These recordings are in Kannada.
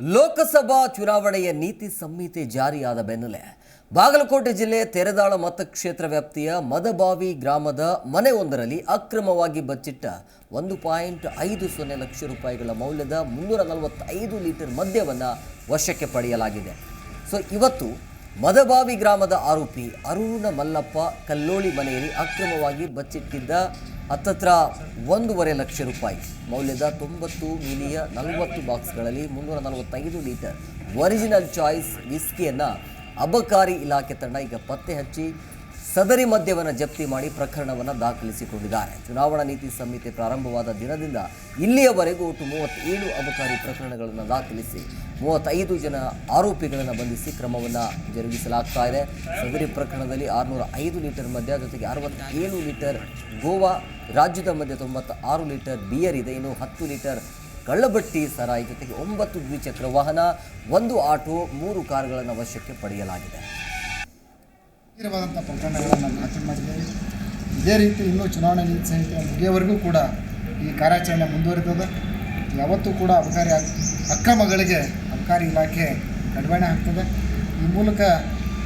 ಲೋಕಸಭಾ ಚುನಾವಣೆಯ ನೀತಿ ಸಂಹಿತೆ ಜಾರಿಯಾದ ಬೆನ್ನಲ್ಲೇ ಬಾಗಲಕೋಟೆ ಜಿಲ್ಲೆ ತೆರೆದಾಳ ಮತಕ್ಷೇತ್ರ ವ್ಯಾಪ್ತಿಯ ಮದಬಾವಿ ಗ್ರಾಮದ ಮನೆಯೊಂದರಲ್ಲಿ ಅಕ್ರಮವಾಗಿ ಬಚ್ಚಿಟ್ಟ ಒಂದು ಪಾಯಿಂಟ್ ಐದು ಸೊನ್ನೆ ಲಕ್ಷ ರೂಪಾಯಿಗಳ ಮೌಲ್ಯದ ಮುನ್ನೂರ ನಲವತ್ತೈದು ಲೀಟರ್ ಮದ್ಯವನ್ನು ವಶಕ್ಕೆ ಪಡೆಯಲಾಗಿದೆ. ಸೊ, ಇವತ್ತು ಮದಬಾವಿ ಗ್ರಾಮದ ಆರೋಪಿ ಅರುಣ ಮಲ್ಲಪ್ಪ ಕಲ್ಲೋಳಿ ಮನೆಯಲ್ಲಿ ಅಕ್ರಮವಾಗಿ ಬಚ್ಚಿಟ್ಟಿದ್ದ ಹತ್ತತ್ರ ಒಂದೂವರೆ ಲಕ್ಷ ರೂಪಾಯಿ. ಮೌಲ್ಯದ ತೊಂಬತ್ತು ಮಿಲಿಯ ನಲವತ್ತು ಬಾಕ್ಸ್ಗಳಲ್ಲಿ ಮುನ್ನೂರ ನಲವತ್ತೈದು ಲೀಟರ್ ಒರಿಜಿನಲ್ ಚಾಯ್ಸ್ ವಿಸ್ಕಿಯನ್ನು ಅಬಕಾರಿ ಇಲಾಖೆ ತಂಡ ಈಗ ಪತ್ತೆ ಹಚ್ಚಿ ಸದರಿ ಮದ್ಯವನ್ನು ಜಪ್ತಿ ಮಾಡಿ ಪ್ರಕರಣವನ್ನು ದಾಖಲಿಸಿಕೊಂಡಿದ್ದಾರೆ. ಚುನಾವಣಾ ನೀತಿ ಸಂಹಿತೆ ಪ್ರಾರಂಭವಾದ ದಿನದಿಂದ ಇಲ್ಲಿಯವರೆಗೂ ಒಟ್ಟು ಮೂವತ್ತೇಳು ಅಬಕಾರಿ ಪ್ರಕರಣಗಳನ್ನು ದಾಖಲಿಸಿ, ಮೂವತ್ತೈದು ಜನ ಆರೋಪಿಗಳನ್ನು ಬಂಧಿಸಿ ಕ್ರಮವನ್ನು ಜರುಗಿಸಲಾಗ್ತಾ ಇದೆ. ಸದರಿ ಪ್ರಕರಣದಲ್ಲಿ ಆರುನೂರ ಐದು ಲೀಟರ್ ಮದ್ಯ, ಜೊತೆಗೆ ಅರವತ್ತೇಳು ಲೀಟರ್ ಗೋವಾ, ರಾಜ್ಯದ ಮಧ್ಯೆ ತೊಂಬತ್ತ ಆರು ಲೀಟರ್ ಬಿಯರ್ ಇದೆ. ಇನ್ನು ಹತ್ತು ಲೀಟರ್ ಕಳ್ಳಬಟ್ಟಿ ಸರಾಯಿ, ಜೊತೆಗೆ ಒಂಬತ್ತು ದ್ವಿಚಕ್ರ ವಾಹನ, ಒಂದು ಆಟೋ, ಮೂರು ಕಾರುಗಳನ್ನು ವಶಕ್ಕೆ ಪಡೆಯಲಾಗಿದೆ. ಗಂಭೀರವಾದಂಥ ಪ್ರಕರಣಗಳನ್ನು ದಾಖಲು ಮಾಡಿದ್ದೇವೆ. ಇದೇ ರೀತಿ ಇನ್ನೂ ಚುನಾವಣೆ ನೀತಿ ಸಂಹಿತೆ ಮುಗಿಯವರೆಗೂ ಕೂಡ ಈ ಕಾರ್ಯಾಚರಣೆ ಮುಂದುವರಿತದೆ ಯಾವತ್ತೂ ಕೂಡ ಅಬಕಾರಿ ಅಕ್ರಮಗಳಿಗೆ ಅಬಕಾರಿ ಇಲಾಖೆ ಕಡಿವಾಣ ಹಾಕ್ತದೆ. ಈ ಮೂಲಕ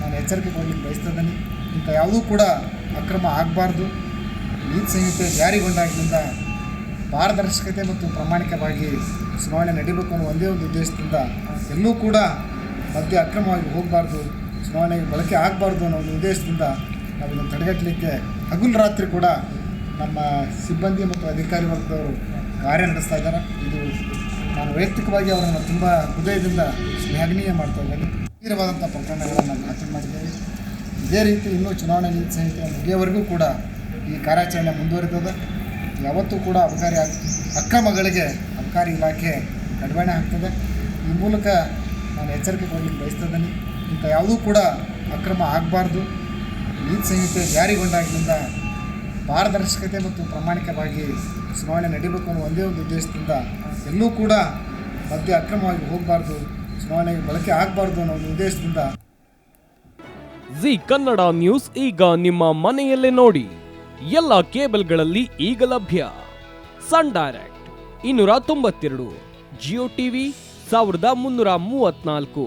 ನಾನು ಎಚ್ಚರಿಕೆ ಕೊಡಲಿಕ್ಕೆ ಬಯಸ್ತಿದ್ದೀನಿ. ಇಂಥ ಯಾವುದೂ ಕೂಡ ಅಕ್ರಮ ಆಗಬಾರ್ದು. ನೀತಿ ಸಂಹಿತೆ ಜಾರಿಗೊಂಡಾಗಿನಿಂದ ಪಾರದರ್ಶಕತೆ ಮತ್ತು ಪ್ರಾಮಾಣಿಕವಾಗಿ ಚುನಾವಣೆ ನಡೀಬೇಕು ಅನ್ನೋ ಒಂದೇ ಒಂದು ಉದ್ದೇಶದಿಂದ ಎಲ್ಲೂ ಕೂಡ ಮಧ್ಯೆ ಅಕ್ರಮವಾಗಿ ಹೋಗಬಾರ್ದು. ಚುನಾವಣೆಗೆ ಬಳಕೆ ಆಗಬಾರ್ದು ಅನ್ನೋ ಒಂದು ಉದ್ದೇಶದಿಂದ ನಾವು ಇದನ್ನು ತಡೆಗಟ್ಟಲಿಕ್ಕೆ ಹಗುಲ್ ರಾತ್ರಿ ಕೂಡ ನಮ್ಮ ಸಿಬ್ಬಂದಿ ಮತ್ತು ಅಧಿಕಾರಿ ವರ್ಗದವರು ಕಾರ್ಯ ನಡೆಸ್ತಾ ಇದ್ದಾರೆ. ಇದು ನಾನು ವೈಯಕ್ತಿಕವಾಗಿ ಅವರನ್ನು ತುಂಬ ಹೃದಯದಿಂದ ಶ್ಲಾಘನೀಯ ಮಾಡ್ತಾ ಇದ್ದೇನೆ. ಗಂಭೀರವಾದಂಥ ಪ್ರಕರಣಗಳನ್ನು ದಾಖಲು ಮಾಡಿದ್ದೇವೆ. ಇದೇ ರೀತಿ ಇನ್ನೂ ಚುನಾವಣೆ ನೀತಿ ಸಂಹಿತೆ ಮುಗಿಯವರೆಗೂ ಕೂಡ ಈ ಕಾರ್ಯಾಚರಣೆ ಮುಂದುವರಿತದೆ. ಯಾವತ್ತೂ ಕೂಡ ಅಬಕಾರಿ ಅಕ್ಕ ಅಕ್ರಮಗಳಿಗೆ ಅಬಕಾರಿ ಇಲಾಖೆ ಕಡಿವಾಣ ಆಗ್ತದೆ ಈ ಮೂಲಕ ನಾನು ಎಚ್ಚರಿಕೆ ಕೊಡಲಿಕ್ಕೆ ಬಯಸ್ತಿದ್ದೀನಿ ಇಂಥ ಯಾವುದೂ ಕೂಡ ಅಕ್ರಮ ಆಗಬಾರ್ದು. ನೀತಿ ಸಂಹಿತೆ ಜಾರಿಗೊಂಡಾಗಿನಿಂದ ಪಾರದರ್ಶಕತೆ ಮತ್ತು ಪ್ರಾಮಾಣಿಕವಾಗಿ ಚುನಾವಣೆ ನಡೀಬೇಕು ಅನ್ನೋ ಒಂದೇ ಒಂದು ಉದ್ದೇಶದಿಂದ ಎಲ್ಲೂ ಕೂಡ ಮದ್ಯ ಅಕ್ರಮವಾಗಿ ಹೋಗಬಾರ್ದು, ಚುನಾವಣೆಗೆ ಬಳಕೆ ಆಗಬಾರ್ದು ಅನ್ನೋ ಒಂದು ಉದ್ದೇಶದಿಂದ ಜಿ ಕನ್ನಡ ನ್ಯೂಸ್ ಈಗ ನಿಮ್ಮ ಮನೆಯಲ್ಲೇ ನೋಡಿ. ಎಲ್ಲ ಕೇಬಲ್ಗಳಲ್ಲಿ ಈಗ ಲಭ್ಯ. ಸನ್ ಡೈರೆಕ್ಟ್ ಇನ್ನೂರ ತೊಂಬತ್ತೆರಡು, ಜಿಯೋ ಟಿವಿ ಸಾವಿರದ ಮುನ್ನೂರ ಮೂವತ್ನಾಲ್ಕು